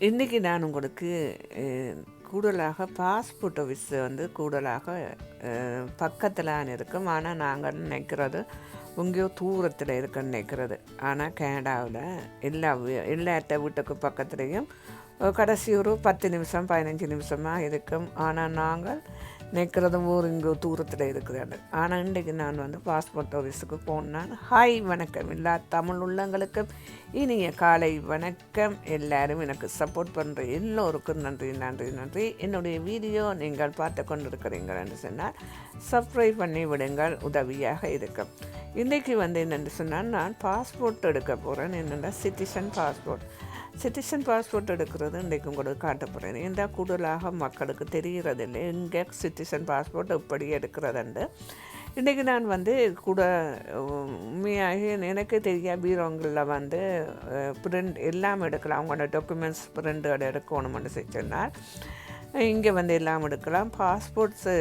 இன்றைக்கி நான் உங்களுக்கு கூடுதலாக பாஸ்போர்ட் ஆஃபீஸ் வந்து கூடுதலாக பக்கத்தில் இருக்கும். ஆனால் நாங்கள் நினைக்கிறது எங்கேயோ தூரத்தில் இருக்குன்னு நினைக்கிறது. ஆனால் கனடாவில் எல்லா வீ- எல்லாத்த வீட்டுக்கு பக்கத்துலேயும் கடைசி ஒரு பத்து நிமிஷம் பதினஞ்சு நிமிஷமாக இருக்கும். ஆனால் நாங்கள் நிற்கிறதும் ஊர் இங்கே தூரத்தில் இருக்கிறாரு ஆனால் இன்றைக்கு நான் வந்து பாஸ்போர்ட் ஆஃபீஸுக்கு போனேன் ஹாய் வணக்கம். எல்லா தமிழ் உள்ளங்களுக்கும் இனிய காலை வணக்கம். எல்லாரும் எனக்கு சப்போர்ட் பண்ணுற எல்லோருக்கும் நன்றி நன்றி நன்றி. என்னுடைய வீடியோ நீங்கள் பார்த்து கொண்டிருக்கிறீர்கள் என்று சொன்னால் சப்ஸ்கிரைப் பண்ணி விடுங்கள். உதவியாக இருக்கும். இன்றைக்கி வந்து என்னென்னு சொன்னால் நான் பாஸ்போர்ட் எடுக்க போகிறேன் என்னென்னா சிட்டிசன் பாஸ்போர்ட் சிட்டிசன் பாஸ்போர்ட் எடுக்கிறது இன்றைக்கு உங்களுக்கு காட்ட போகிறேன் ஏன்டா கூடுதலாக மக்களுக்கு தெரிகிறதில்லை. எங்கே சிட்டிசன் பாஸ்போர்ட் எப்படி எடுக்கிறதுண்டு இன்றைக்கி நான் வந்து கூட உம், உண்மையாக எனக்கு தெரியா பீரோங்களில் வந்து பிரிண்ட் எல்லாம் எடுக்கலாம். அவங்களோட டாக்குமெண்ட்ஸ் பிரிண்ட் எடுக்கணும்னு சொன்னால் இங்கே வந்து எல்லாம் எடுக்கலாம். பாஸ்போர்ட்ஸு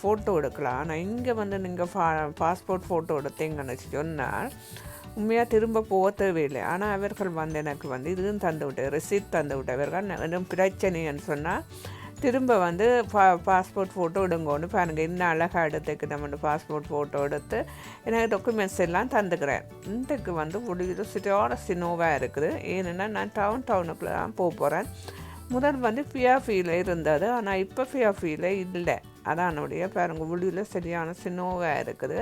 ஃபோட்டோ எடுக்கலாம். ஆனால் இங்கே வந்து நீங்கள் ஃபா பாஸ்போர்ட் ஃபோட்டோ எடுத்தீங்கன்னு சொன்னால் உண்மையாக திரும்ப போக தேவையில்லை. ஆனால் அவர்கள் வந்து எனக்கு வந்து இதுவும் தந்து விட்டு ரெசிப்ட் தந்து விட்டவர்கள் பிரச்சனைன்னு சொன்னால் திரும்ப வந்து பா பாஸ்போர்ட் ஃபோட்டோ எடுங்கன்னு பாருங்க. இன்னும் அழகாக எடுத்துக்கு நம்ம பாஸ்போர்ட் ஃபோட்டோ எடுத்து எனக்கு டாக்குமெண்ட்ஸ் எல்லாம் தந்துக்கிறேன். இன்றைக்கு வந்து முடியுது சிட்டியோட சினோவாக இருக்குது. ஏன்னா நான் டவுன் டவுனுக்குள்ளே தான் போக போகிறேன் முதல் வந்து ஃபியாஃபியில் இருந்தது. ஆனால் இப்போ ஃபியாஃபியில் இல்லை. அதான் என்னுடைய பாருங்க உள்ளியில் சரியான சின்னோவாக இருக்குது.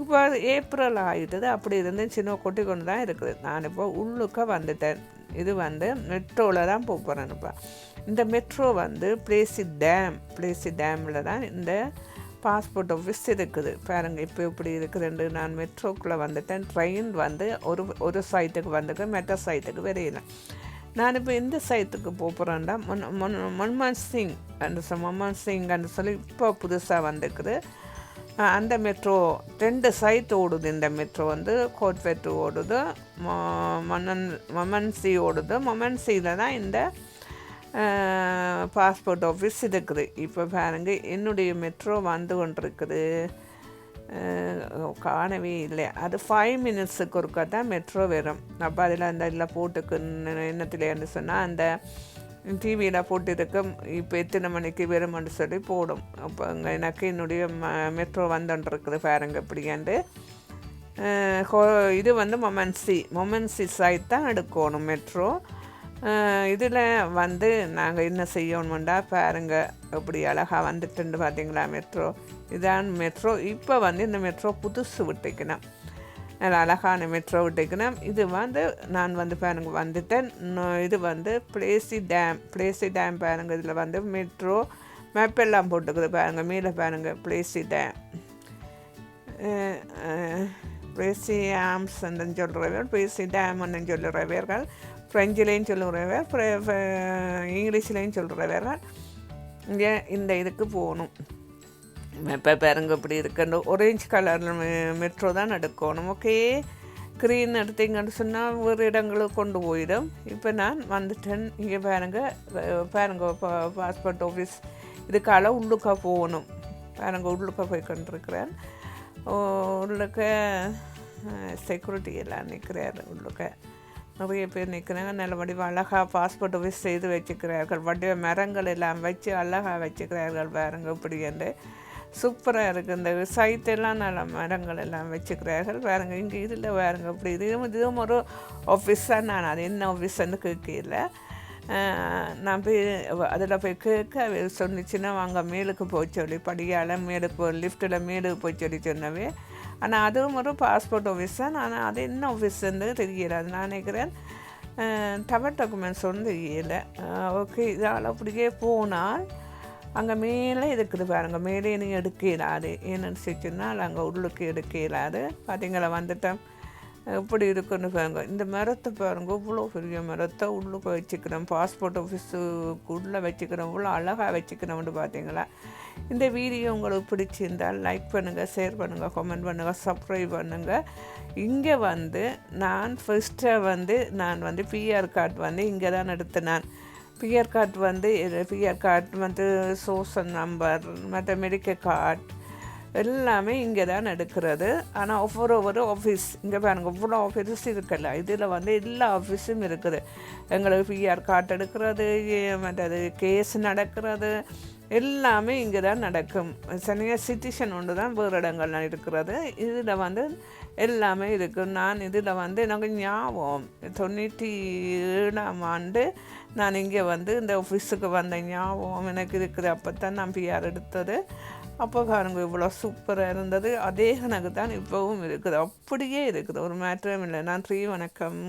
இப்போ ஏப்ரல் ஆகிட்டது அப்படி இருந்து சின்ன கொட்டி கொண்டு தான் இருக்குது. நான் இப்போ உள்ளுக்க வந்துட்டேன். இது வந்து மெட்ரோவில் தான் போக போகிறேன் இப்போ. இந்த மெட்ரோ வந்து பிளேசி டேம் பிளேசி டேமில் தான் இந்த பாஸ்போர்ட் ஆஃபீஸ் இருக்குது. பாருங்கள் இப்போ இப்படி இருக்குதுண்டு நான் மெட்ரோக்குள்ளே வந்துட்டேன். ட்ரெயின் வந்து ஒரு ஒரு சைட்டுக்கு வந்துக்கு மெட்ரோ சைட்டுக்கு வரையில நான் இப்போ இந்த சைட்டுக்கு போகிறேன்டா மன் மன் மன்மோகன் சிங் அந்த மன்மோகன் சிங் சொல்லி இப்போ புதுசாக வந்திருக்குது. அந்த மெட்ரோ ரெண்டு சைட் ஓடுது. இந்த மெட்ரோ வந்து கோட்பெட்டு ஓடுது. மன்னன் மமன்சி ஓடுது. மமன்சியில் தான் இந்த பாஸ்போர்ட் ஆஃபீஸ் இருக்குது இப்போ பாருங்கள் என்னுடைய மெட்ரோ வந்து கொண்டிருக்குது. காணவே இல்லை. அது ஃபைவ் மினிட்ஸுக்கு ஒருக்கா தான் மெட்ரோ வரும். அப்போ அதில் அந்த இதில் போட்டுக்கு என்னத்துலேன்னு சொன்னால் அந்த டிவியில் போட்டிருக்கும் இப்போ எத்தனை மணிக்கு வரும்னு சொல்லி போடும். அப்போ அங்கே எனக்கு என்னுடைய ம மெட்ரோ வந்துட்டுருக்குது பாருங்க இப்படியாண்டு ஹோ- இது வந்து மொமன்சி மொமன்சி சைட் தான் எடுக்கணும் மெட்ரோ இதில் வந்து நாங்கள் என்ன செய்யணுமெண்டா பாருங்கள் எப்படி அழகாக வந்துட்டுண்டு பார்த்தீங்களா மெட்ரோ? இதான் மெட்ரோ. இப்போ வந்து இந்த மெட்ரோ புதுசு விட்டுக்கணும் நல்ல அழகான மெட்ரோ விட்டுக்கணும் இது வந்து நான் வந்து பாருங்க வந்துட்டேன். இது வந்து பிளேசி டேம் பிளேசி டேம் பாருங்கள் இதில் வந்து மெட்ரோ மேப் எல்லாம் போட்டுக்குது பாருங்க மேலே பாருங்கள் பிளேசி டேம் பிளேசி ஆம்ஸ் சொல்கிற பேர் பிளேசி டேம் டேம்னு சொல்லுறவர்கள் ஃப்ரெஞ்சிலையும் சொல்லுற வேறு இங்கிலீஷ்லேயும் சொல்கிற வேறு. இங்கே இந்த இதுக்கு போகணும். இப்போ பாருங்க இப்படி இருக்குன்னு ஒரேஞ்ச் கலர் மெட்ரோ தான் எடுக்கணும். ஓகே க்ரீன் எடுத்தீங்கன்னு சொன்னால் ஒரு இடங்களுக்கு கொண்டு போயிடும். இப்போ நான் வந்துட்டேன். இங்கே பாருங்க பாருங்க பா- பாஸ்போர்ட் ஆஃபீஸ் இதுக்கால உள்ளுக்க போகணும். பாருங்க உள்ளுக்க போய் கொண்டிருக்கிறேன். உள்ளுக்க செக்யூரிட்டி எல்லாம் நிற்கிறார் உள்ளுக்க. நிறைய பேர் நிற்கிறாங்க. நல்ல வடிவ அழகாக பாஸ்போர்ட் ஆஃபீஸ் செய்து வச்சுக்கிறார்கள். வடிவ மரங்கள் எல்லாம் வச்சு அழகாக வச்சுக்கிறார்கள் பாருங்க இப்படி என்று சூப்பராக இருக்குது இந்த விவசாயத்தெல்லாம் நல்ல மரங்கள் எல்லாம் வச்சுக்கிறார்கள். பாருங்க இங்கே இதில் பாருங்க இப்படி இதுவும் இதுவும் ஒரு ஆஃபீஸ் தான். நான் அது என்ன ஆஃபீஸ்ன்னு கேட்கல. நான் போய் அதில் போய் கேட்க சொன்னிச்சுன்னா வாங்க மேலுக்கு போய் சொல்லி. படியால் மேலுக்கு லிஃப்ட்டில் மேலுக்கு போய் சொல்லி சொன்னவே ஆனால் அதுவும் ஒரு பாஸ்போர்ட் ஆஃபீஸ் தான். ஆனால் அது என்ன ஆஃபீஸ்ன்னு தெரியல அது நான் நினைக்கிறேன் டவர் டாக்குமெண்ட்ஸ் ஒன்றும் தெரியல ஓகே இதால் அப்படியே போனால் அங்கே மேலே இருக்குது பாருங்க. மேலே நீங்கள் எடுக்க இயலாது ஏன்னு சொன்னால் அங்கே உள்ளுக்கு எடுக்க இயலாது பார்த்தீங்களா வந்துட்டேன் எப்படி இருக்குன்னு பாருங்க. இந்த மரத்தை பாருங்க இவ்வளோ பெரிய மரத்தை உள்ளுக்கு வச்சுக்கிறோம். பாஸ்போர்ட் ஆஃபீஸுக்கு உள்ளே வச்சுக்கிறோம். இவ்வளோ அழகாக வச்சுக்கிறோம்னு பார்த்தீங்களா? இந்த வீடியோ உங்களுக்கு பிடிச்சிருந்தால் லைக் பண்ணுங்கள் ஷேர் பண்ணுங்கள் கமெண்ட் பண்ணுங்கள் சப்ஸ்கிரைப் பண்ணுங்கள் இங்கே வந்து நான் ஃபஸ்ட்டு வந்து நான் வந்து பிஆர் கார்டு வந்து இங்கே தான் நடத்தினேன் பிஆர் கார்டு வந்து பிஆர் கார்டு வந்து சோஷல் நம்பர் மற்ற மெடிக்கல் கார்டு எல்லாமே இங்கே தான் எடுக்கிறது ஆனால் ஒவ்வொரு ஒவ்வொரு ஆஃபீஸ் இங்கே பாருங்கள் இவ்வளோ ஆஃபீஸ் இருக்குல்ல. இதில் வந்து எல்லா ஆஃபீஸும் இருக்குது. எங்களுக்கு பிஆர் கார்டு எடுக்கிறது மற்றது கேஸ் நடக்கிறது. எல்லாமே இங்கே தான் நடக்கும். சனியாக சிட்டிஷன் ஒன்று தான் வேறு இடங்கள்லாம் இருக்கிறது. இதில் வந்து எல்லாமே இருக்குது நான் இதில் வந்து எனக்கு ஞாபகம் தொண்ணூற்றி ஏழாம் ஆண்டு நான் இங்கே வந்து இந்த ஆஃபீஸுக்கு வந்த ஞாபகம் எனக்கு இருக்குது. அப்போ தான் நான் பிஆர் எடுத்தது. அப்போ பாருங்க இவ்வளோ சூப்பராக இருந்தது. அதே கணக்கு தான் இப்போவும் இருக்குது. அப்படியே இருக்குது. ஒரு மாற்றம் இல்லை. நான் ஸ்ரீ வணக்கம்.